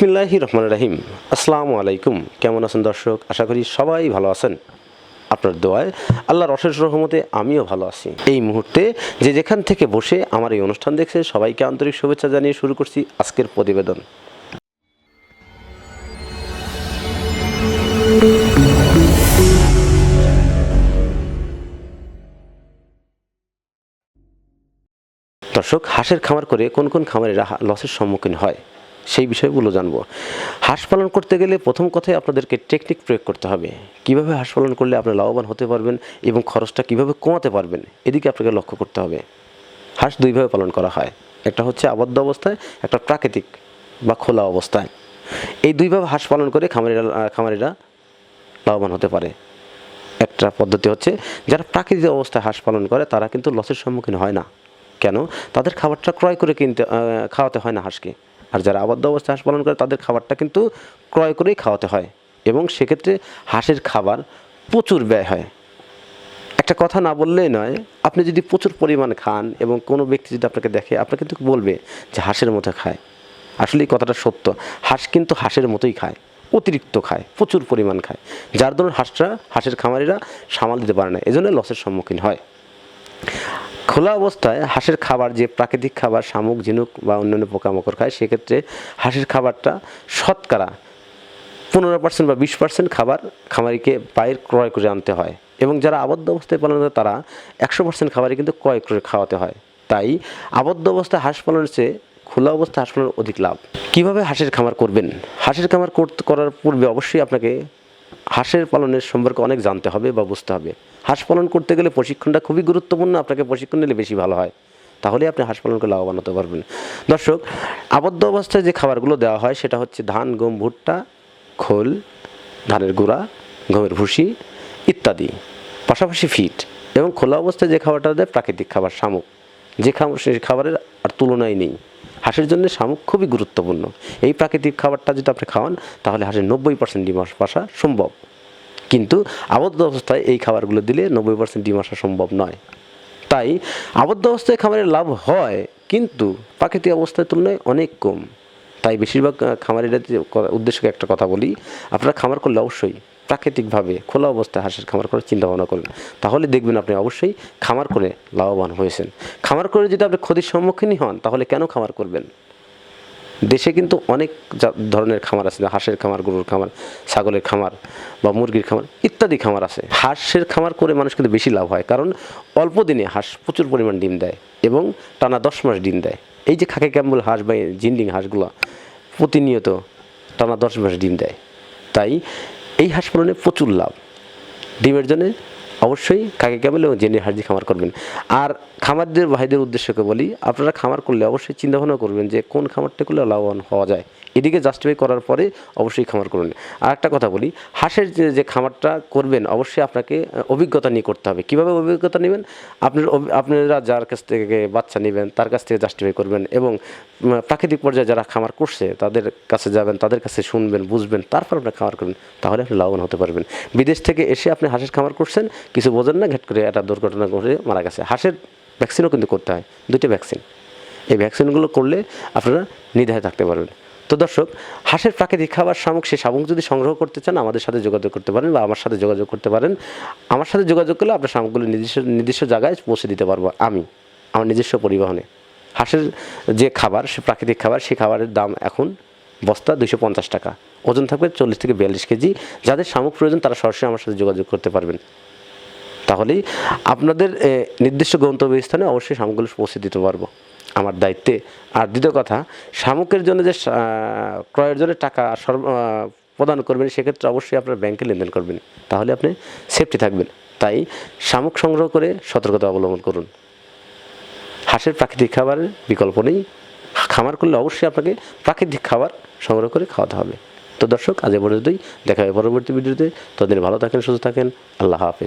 বিসমিল্লাহি রহমান রাহিম। আসসালামু আলাইকুম। কেমন আছেন দর্শক? আশা করি সবাই ভালো আছেন। আপনার দোয়ায় আল্লাহর অশেষ রহমতে আমিও ভালো আছি। এই মুহূর্তে যে যেখান থেকে বসে আমার এই অনুষ্ঠান দেখছে, সবাইকে আন্তরিক শুভেচ্ছা জানিয়ে শুরু করছি আজকের প্রতিবেদন। দর্শক, হাঁসের খামার করে কোন কোন খামারেরা লসের সম্মুখীন হয়? সেই বিষয়গুলো জানব। হাঁস পালন করতে গেলে প্রথম কথাই আপনাদেরকে টেকনিক প্রয়োগ করতে হবে। কীভাবে হাঁস পালন করলে আপনি লাভবান হতে পারবেন এবং খরচটা কীভাবে কমাতে পারবেন, এদিকে আপনাকে লক্ষ্য করতে হবে। হাঁস দুইভাবে পালন করা হয়। একটা হচ্ছে আবদ্ধ অবস্থায়, একটা প্রাকৃতিক বা খোলা অবস্থায়। এই দুইভাবে হাঁস পালন করে খামারিরা খামারিরা লাভবান হতে পারে। একটা পদ্ধতি হচ্ছে, যারা প্রাকৃতিক অবস্থায় হাঁস পালন করে, তারা কিন্তু লসের সম্মুখীন হয় না। কেন? তাদের খাবারটা ক্রয় করে কিনতে খাওয়াতে হয় না হাঁসকে। আর যারা আবদ্ধ অবস্থায় হাঁস পালন করে তাদের খাবারটা কিন্তু ক্রয় করেই খাওয়াতে হয় এবং সেক্ষেত্রে হাঁসের খাবার প্রচুর ব্যয় হয়। একটা কথা না বললেই নয়, আপনি যদি প্রচুর পরিমাণ খান এবং কোনো ব্যক্তি যদি আপনাকে দেখে, আপনাকে কিন্তু বলবে যে হাঁসের মতো খায়। আসলে এই কথাটা সত্য। হাঁস কিন্তু হাঁসের মতোই খায়, অতিরিক্ত খায়, প্রচুর পরিমাণ খায়। যার ধরুন হাঁসটা হাঁসের খামারিরা সামাল দিতে পারে না এজন্য লসের সম্মুখীন হয়। খোলা অবস্থায় হাঁসের খাবার যে প্রাকৃতিক খাবার, শামুক, ঝিনুক বা অন্যান্য পোকামাকড় খায়, সেক্ষেত্রে হাঁসের খাবারটা শতকরা পনেরো পার্সেন্ট বা বিশ পার্সেন্ট খাবার খামারিকে বাইরে ক্রয় করে আনতে হয়। এবং যারা আবদ্ধ অবস্থায় পালন করে, তারা একশো পার্সেন্ট খাবারই কিন্তু ক্রয় করে খাওয়াতে হয়। তাই আবদ্ধ অবস্থায় হাঁস পালনের চেয়ে খোলা অবস্থায় হাঁস পালনের অধিক লাভ। কীভাবে হাঁসের খামার করবেন? হাঁসের খামার করার পূর্বে অবশ্যই আপনাকে হাঁসের পালনের সম্পর্কে অনেক জানতে হবে বা বুঝতে হবে। হাঁস পালন করতে গেলে প্রশিক্ষণটা খুবই গুরুত্বপূর্ণ, আপনাকে প্রশিক্ষণ নিলে বেশি ভালো হয়। তাহলে আপনি হাঁস পালন করে লাভবান হতে পারবেন। দর্শক, আবদ্ধ অবস্থায় যে খাবারগুলো দেওয়া হয় সেটা হচ্ছে ধান, গম, ভুট্টা, খোল, ধানের গুঁড়া, গমের ভুসি ইত্যাদি। পাশাপাশি ফিট এবং খোলা অবস্থায় যে খাবারটা দেয় প্রাকৃতিক খাবার, শামুক। যে খাবার সেই খাবারের আর তুলনায় নেই। হাঁসের জন্য শামুক খুবই গুরুত্বপূর্ণ। এই প্রাকৃতিক খাবারটা যদি আপনি খাওয়ান, তাহলে হাঁসের নব্বই পার্সেন্ট ডিম আসা সম্ভব। কিন্তু আবদ্ধ অবস্থায় এই খাবারগুলো দিলে নব্বই পার্সেন্ট ডিম আসা সম্ভব নয়। তাই আবদ্ধ অবস্থায় খামারের লাভ হয়, কিন্তু প্রাকৃতিক অবস্থার তুলনায় অনেক কম। তাই বেশিরভাগ খামারিরা উদ্দেশ্যকে একটা কথা বলি, আপনারা খামার করলে অবশ্যই প্রাকৃতিকভাবে খোলা অবস্থায় হাঁসের খামার করার চিন্তা ভাবনা করবেন তাহলে দেখবেন আপনি অবশ্যই খামার করে লাভবান হয়েছেন। খামার করে যদি আপনি ক্ষতির সম্মুখীনই হন, তাহলে কেন খামার করবেন? দেশে কিন্তু অনেক ধরনের খামার আছে হাঁসের খামার, গরুর খামার, ছাগলের খামার বা মুরগির খামার ইত্যাদি খামার আছে। হাঁসের খামার করে মানুষ কিন্তু বেশি লাভ হয়, কারণ অল্প দিনে হাঁস প্রচুর পরিমাণ ডিম দেয় এবং টানা দশ মাস ডিম দেয়। এই যে খাকি ক্যাম্বল হাঁস বা জিন্ডিং হাঁসগুলো প্রতিনিয়ত টানা দশ মাস ডিম দেয়, তাই এই হাঁস পালনে প্রচুর লাভ। ডিমের জন্য অবশ্যই কাকে কেবল এবং জেনে হাজি খামার করবেন। আর খামারদের ভাইদের উদ্দেশ্যকে বলি, আপনারা খামার করলে অবশ্যই চিন্তাভাবনা করবেন যে কোন খামারটা করলে লাভবান হওয়া যায়। এদিকে জাস্টিফাই করার পরে অবশ্যই খামার করবেন আর একটা কথা বলি, হাঁসের যে যে খামারটা করবেন, অবশ্যই আপনাকে অভিজ্ঞতা নিয়ে করতে হবে। কীভাবে অভিজ্ঞতা নেবেন? আপনার আপনারা যার কাছ থেকে বাচ্চা নেবেন, তার কাছ থেকে জাস্টিফাই করবেন এবং প্রাকৃতিক পর্যায়ে যারা খামার করছে, তাদের কাছে যাবেন, তাদের কাছে শুনবেন, বুঝবেন, তারপর আপনি খামার করবেন তাহলে আপনি লাভবান হতে পারবেন। বিদেশ থেকে এসে আপনি হাঁসের খামার করছেন, কিছু বোঝেন না, ঘেট করে একটা দুর্ঘটনা ঘটে মারা গেছে। হাঁসের ভ্যাকসিনও কিন্তু করতে হয় দুটো ভ্যাকসিন এই ভ্যাকসিনগুলো করলে আপনারা নির্ধারিত থাকতে পারবেন। তো দর্শক, হাঁসের প্রাকৃতিক খাবার শামুক সেই শামুক যদি সংগ্রহ করতে চান, আমাদের সাথে যোগাযোগ করতে পারেন বা আমার সাথে যোগাযোগ করতে পারেন। আমার সাথে যোগাযোগ করলে আপনার শামুকগুলো নির্দিষ্ট নির্দিষ্ট জায়গায় পৌঁছে দিতে পারব আমি, আমার নিজস্ব পরিবহনে। হাঁসের যে খাবার, সে প্রাকৃতিক খাবার, সেই খাবারের দাম এখন বস্তা দুশো পঞ্চাশ টাকা। ওজন থাকবে চল্লিশ থেকে বিয়াল্লিশ কেজি। যাদের শামুক প্রয়োজন, তারা সরাসরি আমার সাথে যোগাযোগ করতে পারবেন। তাহলেই আপনাদের নির্দিষ্ট গন্তব্যস্থানে অবশ্যই শামুকগুলো পৌঁছে দিতে পারব। আমার দায়িত্বে। আর দ্বিতীয় কথা, শামুকের জন্য যে ক্রয়ের জন্য টাকা সর্ব প্রদান করবেন, সেক্ষেত্রে অবশ্যই আপনার ব্যাংকে লেনদেন করবেন। তাহলে আপনি সেফটি থাকবেন। তাই শামুক সংগ্রহ করে সতর্কতা অবলম্বন করুন। হাঁসের প্রাকৃতিক খাবারের বিকল্প নেই। খামার করলে অবশ্যই আপনাকে প্রাকৃতিক খাবার সংগ্রহ করে খাওয়াতে হবে। তো দর্শক, আজ এ পর্যন্তই। দেখা হবে পরবর্তী ভিডিওতে। ততদিন ভালো থাকেন, সুস্থ থাকেন। আল্লাহ হাফেজ।